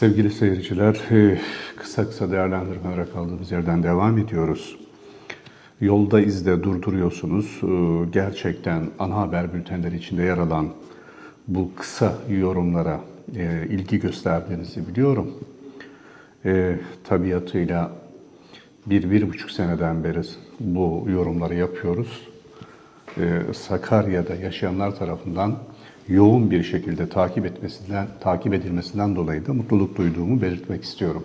Sevgili seyirciler, e, kısa kısa değerlendirmelere kaldığımız yerden devam ediyoruz. Yolda izde durduruyorsunuz. E, Gerçekten ana haber bültenleri içinde yer alan bu kısa yorumlara e, ilgi gösterdiğinizi biliyorum. Tabiatıyla bir, bir buçuk seneden beri bu yorumları yapıyoruz. Sakarya'da yaşayanlar tarafından yoğun bir şekilde takip etmesinden takip edilmesinden dolayı da mutluluk duyduğumu belirtmek istiyorum.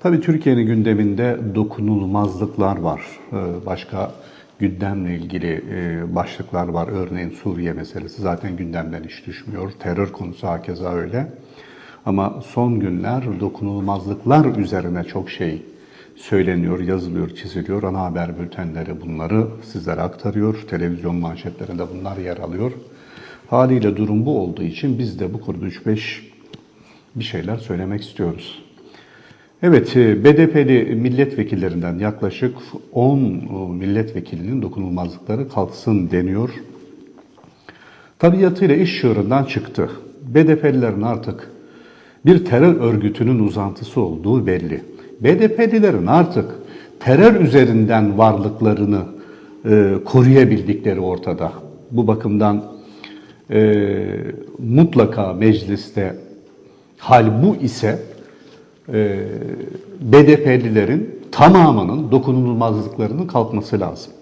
Tabii Türkiye'nin gündeminde dokunulmazlıklar var. Ee, Başka gündemle ilgili e, başlıklar var. Örneğin Suriye meselesi zaten gündemden hiç düşmüyor. Terör konusu hakeza öyle. Ama son günler dokunulmazlıklar üzerine çok şey söyleniyor, yazılıyor, çiziliyor. Ana haber bültenleri bunları sizlere aktarıyor. Televizyon manşetlerinde bunlar yer alıyor. Haliyle durum bu olduğu için biz de bu konuda 3-5 bir şeyler söylemek istiyoruz. Evet, e, BDP'li milletvekillerinden yaklaşık 10 milletvekilinin dokunulmazlıkları kalksın deniyor. Tabiatıyla iş çığırından çıktı. BDP'lilerin artık bir terör örgütünün uzantısı olduğu belli. BDP'lilerin artık terör üzerinden varlıklarını e, koruyabildikleri ortada. Bu bakımdan e, mutlaka mecliste hal bu ise e, BDP'lilerin tamamının dokunulmazlıklarının kalkması lazım.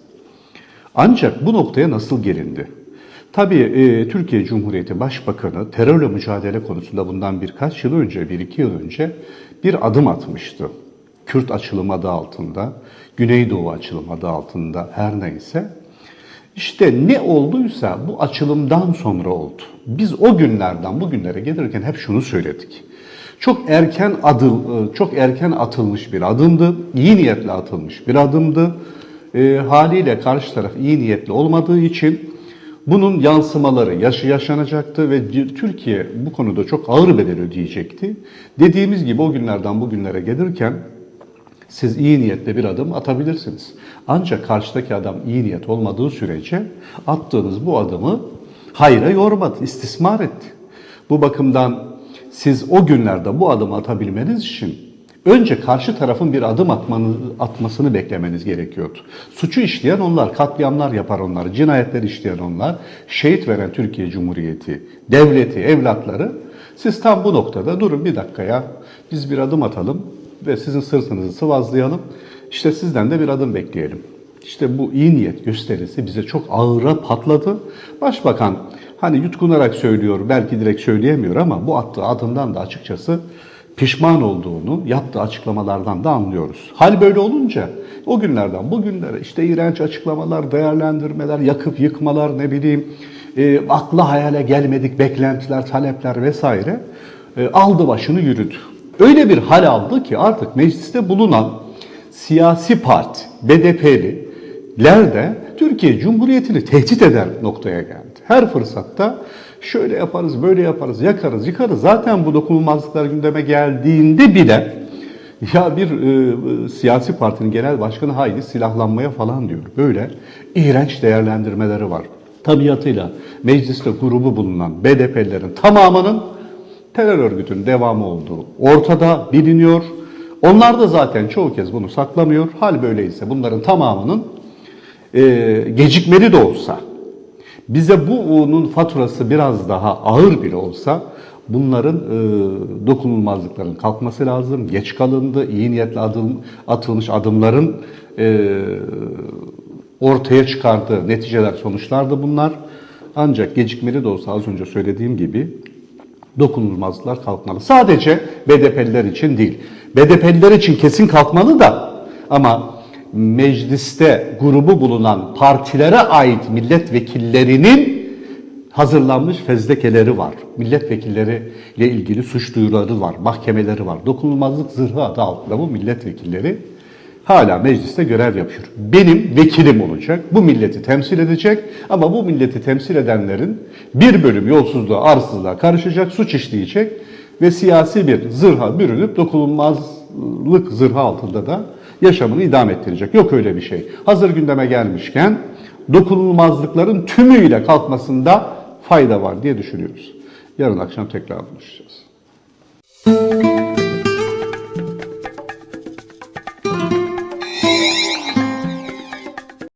Ancak bu noktaya nasıl gelindi? Tabii e, Türkiye Cumhuriyeti Başbakanı terörle mücadele konusunda bundan birkaç yıl önce, bir iki yıl önce bir adım atmıştı. Kürt açılım adı altında, Güneydoğu açılım adı altında her neyse. İşte ne olduysa bu açılımdan sonra oldu. Biz o günlerden bugünlere gelirken hep şunu söyledik. Çok erken adım, çok erken atılmış bir adımdı. İyi niyetle atılmış bir adımdı. E, haliyle karşı taraf iyi niyetli olmadığı için bunun yansımaları yaşı yaşanacaktı ve Türkiye bu konuda çok ağır bedel ödeyecekti. Dediğimiz gibi o günlerden bugünlere gelirken siz iyi niyetle bir adım atabilirsiniz. Ancak karşıdaki adam iyi niyet olmadığı sürece attığınız bu adımı hayra yormadı, istismar etti. Bu bakımdan siz o günlerde bu adımı atabilmeniz için önce karşı tarafın bir adım atmanı, atmasını beklemeniz gerekiyordu. Suçu işleyen onlar, katliamlar yapar onlar, cinayetler işleyen onlar, şehit veren Türkiye Cumhuriyeti, devleti, evlatları. Siz tam bu noktada durun bir dakikaya biz bir adım atalım ve sizin sırtınızı sıvazlayalım. İşte sizden de bir adım bekleyelim. İşte bu iyi niyet gösterisi bize çok ağıra patladı. Başbakan hani yutkunarak söylüyor, belki direkt söyleyemiyor ama bu attığı adımdan da açıkçası pişman olduğunu yaptığı açıklamalardan da anlıyoruz. Hal böyle olunca o günlerden bugünlere işte iğrenç açıklamalar, değerlendirmeler, yakıp yıkmalar ne bileyim e, akla hayale gelmedik beklentiler, talepler vesaire e, aldı başını yürüdü. Öyle bir hal aldı ki artık mecliste bulunan siyasi parti, BDP'liler de Türkiye Cumhuriyeti'ni tehdit eder noktaya geldi. Her fırsatta şöyle yaparız, böyle yaparız, yakarız, yıkarız. Zaten bu dokunulmazlıklar gündeme geldiğinde bile ya bir e, siyasi partinin genel başkanı haydi silahlanmaya falan diyor. Böyle iğrenç değerlendirmeleri var. Tabiatıyla mecliste grubu bulunan BDP'lilerin tamamının terör örgütünün devamı olduğu ortada biliniyor. Onlar da zaten çoğu kez bunu saklamıyor. Hal böyleyse bunların tamamının e, gecikmeli de olsa bize bunun faturası biraz daha ağır bile olsa bunların e, dokunulmazlıkların kalkması lazım. Geç kalındı, iyi niyetle adım, atılmış adımların e, ortaya çıkardığı neticeler, sonuçlar da bunlar. Ancak gecikmeli de olsa az önce söylediğim gibi dokunulmazlıklar kalkmalı. Sadece BDP'liler için değil. BDP'liler için kesin kalkmalı da ama mecliste grubu bulunan partilere ait milletvekillerinin hazırlanmış fezlekeleri var. Milletvekilleriyle ilgili suç duyuruları var, mahkemeleri var. Dokunulmazlık zırhı adı altında bu milletvekilleri hala mecliste görev yapıyor. Benim vekilim olacak, bu milleti temsil edecek ama bu milleti temsil edenlerin bir bölüm yolsuzluğa, arsızlığa karışacak, suç işleyecek ve siyasi bir zırha bürünüp dokunulmazlık zırhı altında da yaşamını idam ettirecek. Yok öyle bir şey. Hazır gündeme gelmişken dokunulmazlıkların tümüyle kalkmasında fayda var diye düşünüyoruz. Yarın akşam tekrar buluşacağız. Müzik